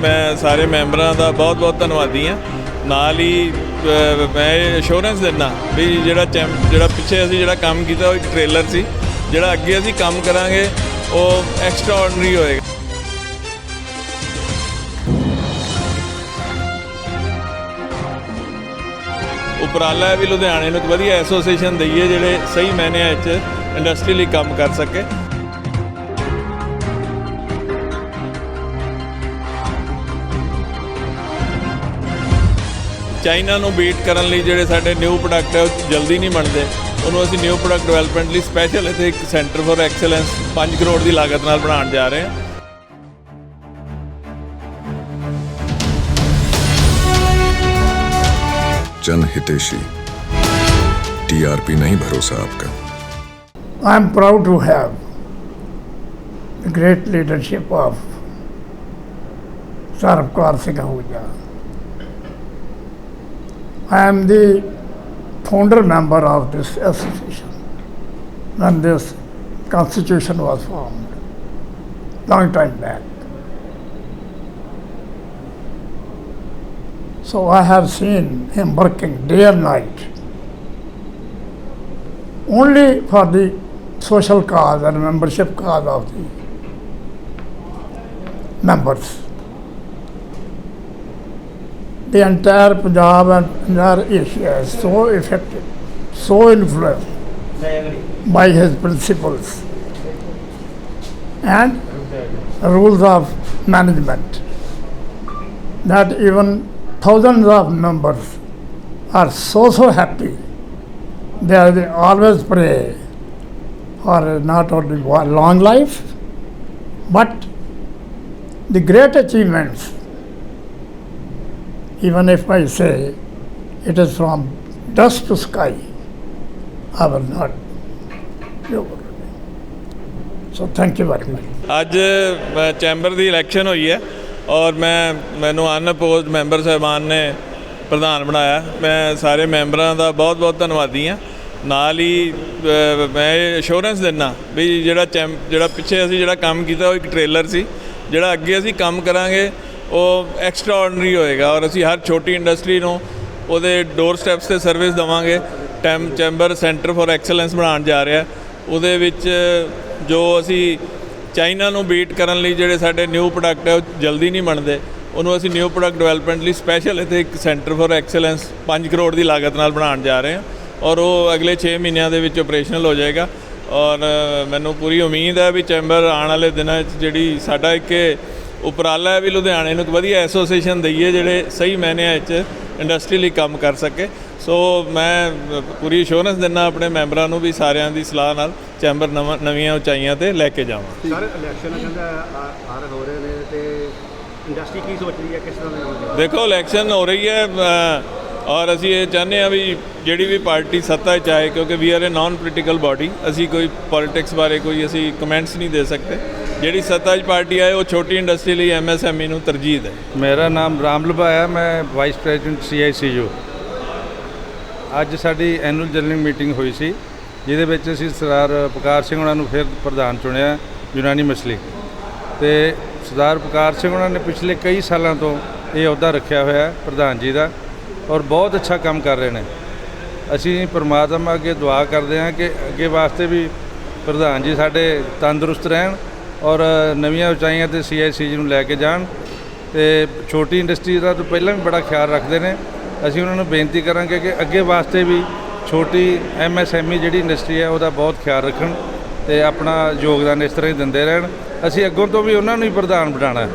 ਮੈਂ ਸਾਰੇ ਮੈਂਬਰਾਂ ਦਾ ਬਹੁਤ-ਬਹੁਤ ਧੰਨਵਾਦੀ ਹਾਂ। ਨਾਲ ਹੀ ਅ, ਮੈਂ ਅਸ਼ੋਰੈਂਸ ਦਿੰਦਾ ਵੀ ਜਿਹੜਾ ਚੈਂਪ ਜਿਹੜਾ ਪਿੱਛੇ ਅਸੀਂ ਜਿਹੜਾ ਕੰਮ ਕੀਤਾ ਉਹ ਇੱਕ ਟ੍ਰੇਲਰ ਸੀ। ਜਿਹੜਾ ਅੱਗੇ ਅਸੀਂ ਕੰਮ ਕਰਾਂਗੇ ਉਹ ਐਕਸਟਰਾ ਆਰਡੀਨਰੀ ਹੋਏਗਾ। ਉਪਰਾਲਾ ਹੈ ਵੀ ਲੁਧਿਆਣੇ ਨੂੰ ਇੱਕ ਵਧੀਆ ਐਸੋਸੀਏਸ਼ਨ ਦਈਏ ਜਿਹੜੇ ਸਹੀ ਮਾਇਨਿਆਂ ਵਿੱਚ ਇੰਡਸਟਰੀ ਲਈ ਕੰਮ ਕਰ ਸਕੇ। ਚਾਈਨਾ ਨੂੰ ਬੀਟ ਕਰਨ ਲਈ ਜਿਹੜੇ ਸਾਡੇ ਨਿਊ ਪ੍ਰੋਡਕਟ ਹੈ ਉਹ ਜਲਦੀ ਨਹੀਂ ਬਣਦੇ। ਉਹਨੂੰ ਅਸੀਂ ਨਿਊ ਪ੍ਰੋਡਕਟ ਡਿਵੈਲਪਮੈਂਟ ਲਈ ਸਪੈਸ਼ਲ ਇੱਥੇ ਇੱਕ ਸੈਂਟਰ ਫਾਰ ਐਕਸਲੈਂਸ 5 ਕਰੋੜ ਦੀ ਲਾਗਤ ਨਾਲ ਬਣਾਉਣ ਜਾ ਰਹੇ ਹਾਂ। जन हितेशी टीआरपी नहीं भरोसा आपका I am proud to have the great leadership of Sarabkar Singh I am the founder member of this association when this constitution was formed long time back. So I have seen him working day and night only for the social cause and membership cause of the members. The entire Punjab and entire Asia is so affected, so influenced by his principles and rules of management that even thousands of members are so so happy. They, are, they always pray for not only long life but the great achievements even if i say it is from dust to sky i will not do it. so thank you very much. ਅੱਜ ਅ, chamber ਦੀ election ਹੋਈ ਹੈ ਔਰ ਮੈਂ ਮੈਨੂੰ ਅਨਪੋਜ਼ਡ member ਸਾਹਿਬਾਨ ਨੇ ਪ੍ਰਧਾਨ ਬਣਾਇਆ। ਮੈਂ ਸਾਰੇ ਮੈਂਬਰਾਂ ਦਾ ਬਹੁਤ-ਬਹੁਤ ਧੰਨਵਾਦੀ ਹਾਂ। ਨਾਲ ਹੀ ਅ, ਮੈਂ ਅਸ਼ੋਰੈਂਸ ਦਿੰਦਾ ਵੀ ਜਿਹੜਾ ਚੈਂਪ ਜਿਹੜਾ ਪਿੱਛੇ ਅਸੀਂ ਜਿਹੜਾ ਕੰਮ ਕੀਤਾ ਉਹ ਇੱਕ ਟ੍ਰੇਲਰ ਸੀ। ਜਿਹੜਾ ਅੱਗੇ ਅਸੀਂ ਕੰਮ ਕਰਾਂਗੇ ਉਹ ਐਕਸਟਰਾ ਆਰਡੀਨਰੀ ਹੋਏਗਾ ਔਰ ਅਸੀਂ ਹਰ ਛੋਟੀ ਇੰਡਸਟਰੀ ਨੂੰ ਉਹਦੇ ਡੋਰ ਸਟੈਪਸ ਤੇ ਸਰਵਿਸ ਦਵਾਂਗੇ। ਟੈਮ ਚੈਂਬਰ ਸੈਂਟਰ ਫॉर ਐਕਸਲੈਂਸ ਬਣਾਉਣ ਜਾ ਰਿਹਾ। ਉਹਦੇ ਵਿੱਚ ਜੋ ਅਸੀਂ ਚਾਈਨਾ ਨੂੰ ਬੀਟ ਕਰਨ ਲਈ ਜਿਹੜੇ ਸਾਡੇ ਨਿਊ ਪ੍ਰੋਡਕਟ ਹੈ, ਉਹ ਜਲਦੀ ਨਹੀਂ ਬਣਦੇ। ਉਹਨੂੰ ਅਸੀਂ ਨਿਊ ਪ੍ਰੋਡਕਟ ਡਿਵੈਲਪਮੈਂਟ ਲਈ ਸਪੈਸ਼ਲ ਇੱਥੇ ਇੱਕ ਸੈਂਟਰ ਫॉर ਐਕਸਲੈਂਸ 5 ਕਰੋੜ ਦੀ ਲਾਗਤ ਨਾਲ ਬਣਾਉਣ ਜਾ ਰਹੇ ਹਾਂ। ਔਰ ਉਹ ਅਗਲੇ 6 ਮਹੀਨਿਆਂ ਦੇ ਵਿੱਚ ਆਪਰੇਸ਼ਨਲ ਹੋ ਜਾਏਗਾ। ਔਰ ਮੈਨੂੰ ਪੂਰੀ ਉਮੀਦ ਹੈ ਵੀ ਚੈਂਬਰ ਆਉਣ ਵਾਲੇ ਦਿਨਾਂ 'ਚ ਜਿਹੜੀ ਸਾਡਾ ਇੱਕ ਉਪਰਾਲਾ ਹੈ ਵੀ ਲੁਧਿਆਣੇ ਨੂੰ ਇੱਕ ਵਧੀਆ ਐਸੋਸੀਏਸ਼ਨ ਦਈਏ ਜਿਹੜੇ ਸਹੀ ਮਾਇਨਿਆਂ ਵਿੱਚ ਇੰਡਸਟਰੀ ਲਈ ਕੰਮ ਕਰ ਸਕੇ। ਸੋ ਮੈਂ ਪੂਰੀ ਅਸ਼ੋਰੈਂਸ ਦਿੰਦਾ ਆਪਣੇ ਮੈਂਬਰਾਂ ਨੂੰ ਵੀ ਸਾਰਿਆਂ ਦੀ ਸਲਾਹ ਨਾਲ ਚੈਂਬਰ ਨਵਾਂ ਨਵੀਆਂ ਉਚਾਈਆਂ ਤੇ ਲੈ ਕੇ ਜਾਵਾਂ। ਸਰ ਇਲੈਕਸ਼ਨ ਕਹਿੰਦਾ ਆ ਆ ਰਹੇ ਹੋ ਰਹੇ ਨੇ ਤੇ ਇੰਡਸਟਰੀ ਕੀ ਸੋਚ ਰਹੀ ਹੈ? ਕਿਸ ਤਰ੍ਹਾਂ ਦੇਖੋ ਇਲੈਕਸ਼ਨ ਹੋ ਰਹੀ ਹੈ ਔਰ ਅਸੀਂ ਇਹ ਚਾਹੁੰਦੇ ਹਾਂ ਵੀ ਜਿਹੜੀ ਵੀ ਪਾਰਟੀ ਸੱਤਾ 'ਚ ਆਏ ਕਿਉਂਕਿ we are a non political body ਅਸੀਂ ਕੋਈ ਪੋਲਿਟਿਕਸ ਬਾਰੇ ਕੋਈ ਅਸੀਂ ਕਮੈਂਟਸ ਨਹੀਂ ਦੇ ਸਕਦੇ। ਜਿਹੜੀ ਸੱਤਾ ਪਾਰਟੀ ਆਏ, ਉਹ ਛੋਟੀ ਇੰਡਸਟਰੀ ਲਈ ਐਮਐਸਐਮਈ ਨੂੰ ਤਰਜੀਹ ਹੈ ਮੇਰਾ ਨਾਮ ਰਾਮ ਹੈ ਮੈਂ ਵਾਈਸ ਪ੍ਰੈਜ਼ੀਡੈਂਟ ਸੀਆਈਸੀਯੂ ਅੱਜ ਸਾਡੀ ਐਨੂਅਲ ਜਨਰਲ ਮੀਟਿੰਗ ਹੋਈ ਸੀ, ਜਿਹਦੇ ਵਿੱਚ ਅਸੀਂ ਸਰਦਾਰ ਪੁਕਾਰ ਸਿੰਘ ਉਹਨਾਂ ਨੂੰ ਫਿਰ ਪ੍ਰਧਾਨ ਚੁਣਿਆ, ਯੂਨਾਨੀ ਮਸਲੀ। ਤੇ ਸਰਦਾਰ ਪੁਕਾਰ ਸਿੰਘ ਉਹਨਾਂ ਨੇ ਪਿਛਲੇ ਕਈ ਸਾਲਾਂ ਤੋਂ ਇਹ ਅਹੁਦਾ ਰੱਖਿਆ ਹੋਇਆ ਹੈ, ਪ੍ਰਧਾਨ ਜੀ ਦਾ, ਔਰ ਬਹੁਤ ਅੱਛਾ ਕੰਮ ਕਰ ਰਹੇ ਨੇ। ਅਸੀਂ ਪਰਮਾਤਮਾ ਅੱਗੇ ਦੁਆ ਕਰਦੇ ਹਾਂ ਕਿ ਅੱਗੇ ਵਾਸਤੇ ਵੀ ਪ੍ਰਧਾਨ ਜੀ ਸਾਡੇ ਤੰਦਰੁਸਤ ਰਹਿਣ ਔਰ ਨਵੀਆਂ ਉਚਾਈਆਂ ਤੇ ਸੀਆਈਸੀ ਨੂੰ ਲੈ ਕੇ ਜਾਣ ਤੇ ਛੋਟੀ ਇੰਡਸਟਰੀ ਦਾ ਤਾਂ ਪਹਿਲਾਂ ਵੀ ਬੜਾ ਖਿਆਲ ਰੱਖਦੇ ਨੇ। ਅਸੀਂ ਉਹਨਾਂ ਨੂੰ ਬੇਨਤੀ ਕਰਾਂਗੇ ਕਿ ਅੱਗੇ ਵਾਸਤੇ ਵੀ ਛੋਟੀ ਐਮਐਸਐਮਈ ਜਿਹੜੀ ਇੰਡਸਟਰੀ ਹੈ, ਉਹਦਾ ਬਹੁਤ ਖਿਆਲ ਰੱਖਣ ਤੇ ਆਪਣਾ ਯੋਗਦਾਨ ਇਸ ਤਰ੍ਹਾਂ ਹੀ ਦਿੰਦੇ ਰਹਿਣ। ਅਸੀਂ ਅੱਗੋਂ ਤੋਂ ਵੀ ਉਹਨਾਂ ਨੂੰ ਹੀ ਪ੍ਰਧਾਨ ਬਣਾਉਣਾ